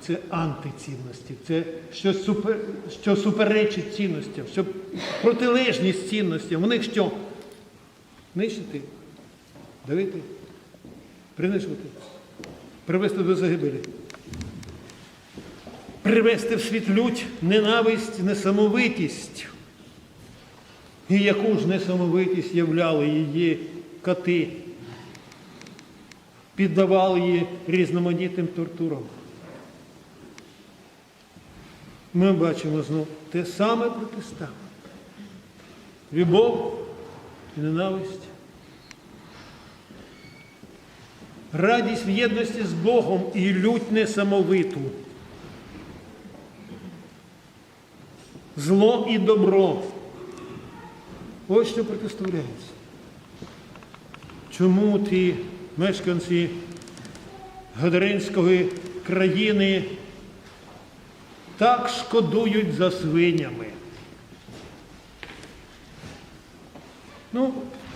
Це антицінності, це що, супер, що суперечить цінностям, що протилежність цінностям. У них що? Нищити, давити, принижувати, привести до загибелі. Привести в світ лють ненависть, несамовитість. І яку ж несамовитість являли її коти, піддавали її різноманітним тортурам. Ми бачимо знов те саме протиставлення. Любов і ненависть. Радість в єдності з Богом і лють несамовиту. Зло і добро. Ось що протиставляється. Чому ті мешканці Гадаринської країни так шкодують за свинями? Ну,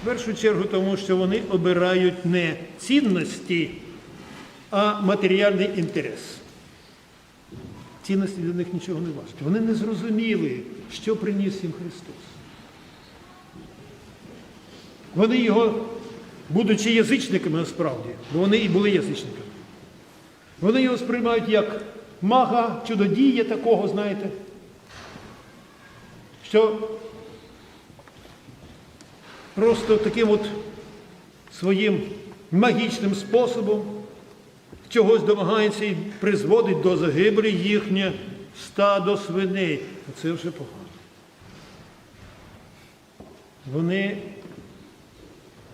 в першу чергу, тому що вони обирають не цінності, а матеріальний інтерес. Цінності для них нічого не важкі. Вони не зрозуміли, що приніс їм Христос. Вони його, будучи язичниками насправді, бо вони і були язичниками, вони його сприймають як мага, чудодія такого, знаєте, що просто таким от своїм магічним способом чогось домагається і призводить до загибелі їхнє стадо свиней. Це вже погано. Вони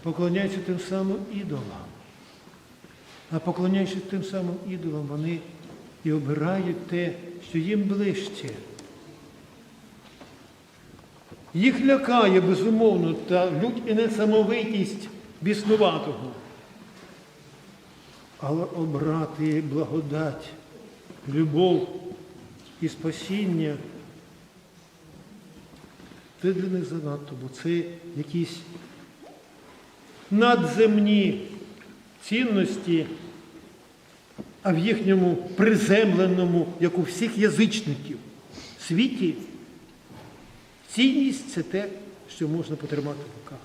поклоняються тим самим ідолам. А поклоняючись тим самим ідолам, вони і обирають те, що їм ближче. Їх лякає, безумовно, та лють і несамовитість біснуватого. Але обрати благодать, любов і спасіння це для них занадто, бо це якісь надземні цінності, а в їхньому приземленому, як у всіх язичників, світі, цінність це те, що можна потримати в руках.